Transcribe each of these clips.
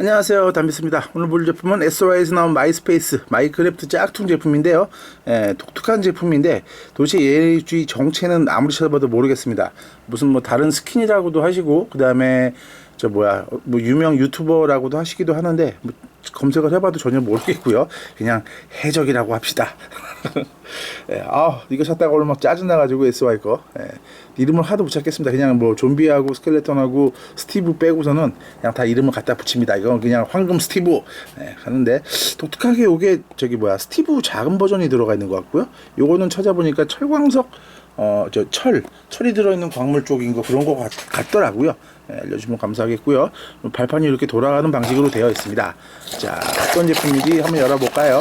안녕하세요. 담비스입니다. 오늘 볼 제품은 SOI에서 나온 마이스페이스 마이크래프트 짝퉁 제품인데요. 에, 독특한 제품인데 도대체 얘의 정체는 아무리 찾아봐도 모르겠습니다. 무슨 뭐 다른 스킨이라고도 하시고 그 다음에 저 뭐야 뭐 유명 유튜버라고도 하시기도 하는데 뭐 검색을 해봐도 전혀 모르겠고요. 그냥 해적이라고 합시다. 예, 아 이거 찾다가 막 짜증나가지고 SY 거. 예, 이름을 하도 못 찾겠습니다. 그냥 뭐 좀비하고 스켈레톤하고 스티브 빼고서는 그냥 다 이름을 갖다 붙입니다. 이건 그냥 황금 스티브. 예, 하는데 독특하게 요게 저기 뭐야 스티브 작은 버전이 들어가 있는 것 같고요. 요거는 찾아보니까 철광석 어 저 철 철이 들어있는 광물 쪽인 거 그런 거 같, 같더라고요. 예, 알려주면 감사하겠고요. 발판이 이렇게 돌아가는 방식으로 되어 있습니다. 자 어떤 제품인지 한번 열어볼까요?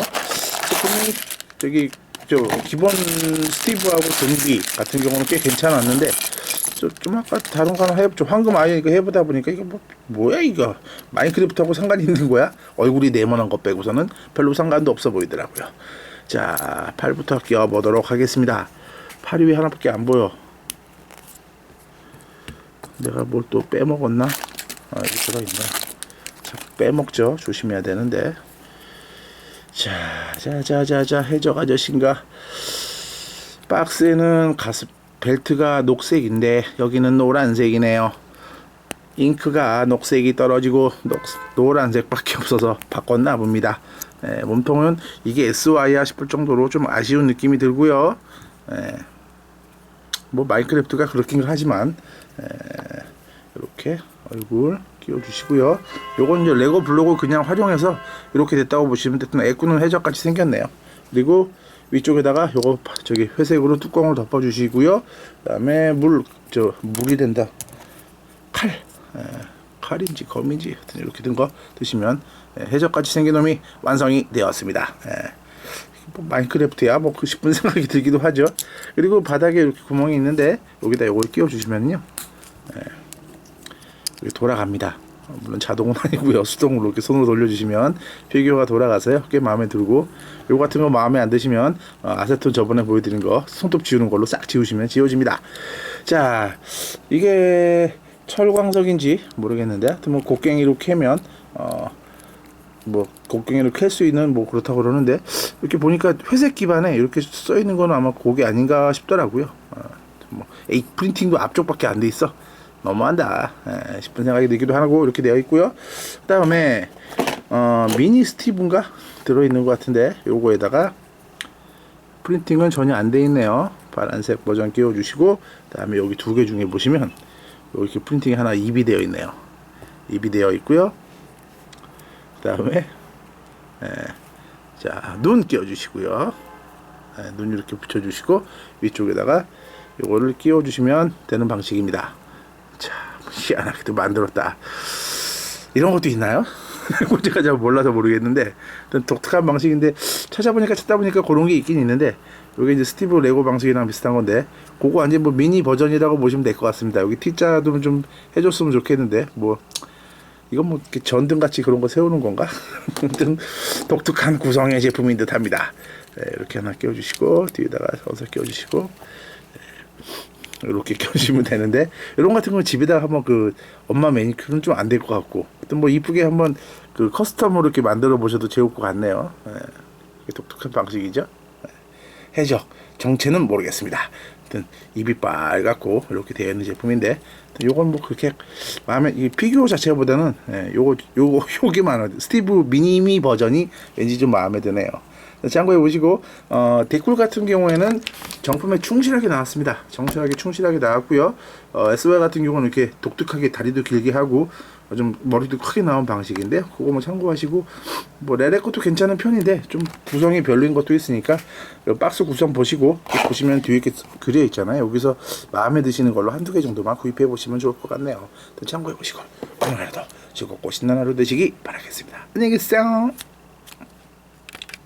제품이 저기 저 기본 스티브하고 등비 같은 경우는 꽤 괜찮았는데 저, 좀 아까 다른 거 하나 해보죠 황금 아이언 이거 해보다 보니까 이거 뭐 뭐야 이거? 마인크래프트하고 상관이 있는 거야? 얼굴이 네모난 거 빼고서는 별로 상관도 없어 보이더라고요. 자 팔부터 끼워보도록 하겠습니다 팔이 왜 하나밖에 안 보여 내가 뭘 또 빼먹었나 아 이거 들어있네 자꾸 빼먹죠 조심해야 되는데 자, 자, 자, 자, 자, 해적 아저씨인가? 박스에는 가스 벨트가 녹색인데 여기는 노란색이네요. 잉크가 녹색이 떨어지고 녹, 노란색밖에 없어서 바꿨나 봅니다. 예, 몸통은 이게 SY야 싶을 정도로 좀 아쉬운 느낌이 들고요. 예, 뭐 마인크래프트가 그렇긴 하지만 예, 이렇게 얼굴 끼워주시고요. 요건 이제 레고 블록을 그냥 활용해서 이렇게 됐다고 보시면 됐든 애꾸는 해적같이 생겼네요. 그리고 위쪽에다가 요거 저기 회색으로 뚜껑을 덮어주시고요. 그다음에 물 저 물이 된다 칼 에, 칼인지 검인지 하여튼 이렇게 든거 드시면 에, 해적같이 생긴 놈이 완성이 되었습니다. 에. 뭐 마인크래프트야 뭐 싶은 생각이 들기도 하죠. 그리고 바닥에 이렇게 구멍이 있는데 여기다 요걸 끼워 주시면요. 이렇게 돌아갑니다. 어, 물론 자동은 아니고요. 수동으로 이렇게 손으로 돌려주시면 피규어가 돌아가서요. 꽤 마음에 들고 요 같은 거 마음에 안 드시면 어, 아세톤 저번에 보여드린 거 손톱 지우는 걸로 싹 지우시면 지워집니다. 자 이게 철광석인지 모르겠는데 하여튼 뭐 곡괭이로 캐면 어, 뭐 곡괭이로 캘수 있는 뭐 그렇다고 그러는데 이렇게 보니까 회색 기반에 이렇게 써 있는 거는 아마 그게 아닌가 싶더라고요. 어, 뭐 에이 프린팅도 앞쪽밖에 안 돼 있어. 너무한다 에, 싶은 생각이 들기도 하고 이렇게 되어 있고요. 그 다음에 어, 미니 스티브인가 들어있는 것 같은데 요거에다가 프린팅은 전혀 안 돼 있네요. 파란색 버전 끼워주시고 그 다음에 여기 두 개 중에 보시면 이렇게 프린팅이 하나 입이 되어 있네요. 입이 되어 있고요. 그 다음에 자눈 끼워주시고요. 에, 눈 이렇게 붙여주시고 위쪽에다가 요거를 끼워주시면 되는 방식입니다. 참 희한하게도 만들었다. 이런 것도 있나요? 제가 잘 몰라서 모르겠는데 독특한 방식인데 찾아보니까 찾다 보니까 그런 게 있긴 있는데 이게 이제 스티브 레고 방식이랑 비슷한 건데 그거 완전 뭐 미니 버전이라고 보시면 될 것 같습니다. 여기 T자도 좀 해줬으면 좋겠는데 뭐 이건 뭐 전등 같이 그런 거 세우는 건가? 아무튼 독특한 구성의 제품인 듯합니다. 네, 이렇게 하나 끼워주시고 뒤에다가 서서 끼워주시고 이렇게 껴주시면 되는데 이런 같은 건 집에다가 한번 그 엄마 매니큐어는 좀 안 될 것 같고 뭐 이쁘게 한번 그 커스텀으로 이렇게 만들어 보셔도 좋을 것 같네요. 예, 이게 독특한 방식이죠. 예, 해적 정체는 모르겠습니다. 입이 빨갛고 이렇게 되어 있는 제품인데 요건 뭐 그렇게 마음에 이 피규어 자체보다는 예, 요거 요거 요기만 스티브 미니미 버전이 왠지 좀 마음에 드네요. 참고해 보시고 어, 데쿨 같은 경우에는 정품에 충실하게 나왔습니다. 정실하게 충실하게 나왔고요. 어, SY 같은 경우는 이렇게 독특하게 다리도 길게 하고 어, 좀 머리도 크게 나온 방식인데 그거 뭐 참고하시고 뭐 레레 것도 괜찮은 편인데 좀 구성이 별로인 것도 있으니까 요 박스 구성 보시고 보시면 뒤에 이렇게 그려 있잖아요. 여기서 마음에 드시는 걸로 한두 개 정도만 구입해 보시면 좋을 것 같네요. 참고해 보시고 오늘 하루도 즐겁고 신나는 하루 되시기 바라겠습니다. 안녕히 계세요.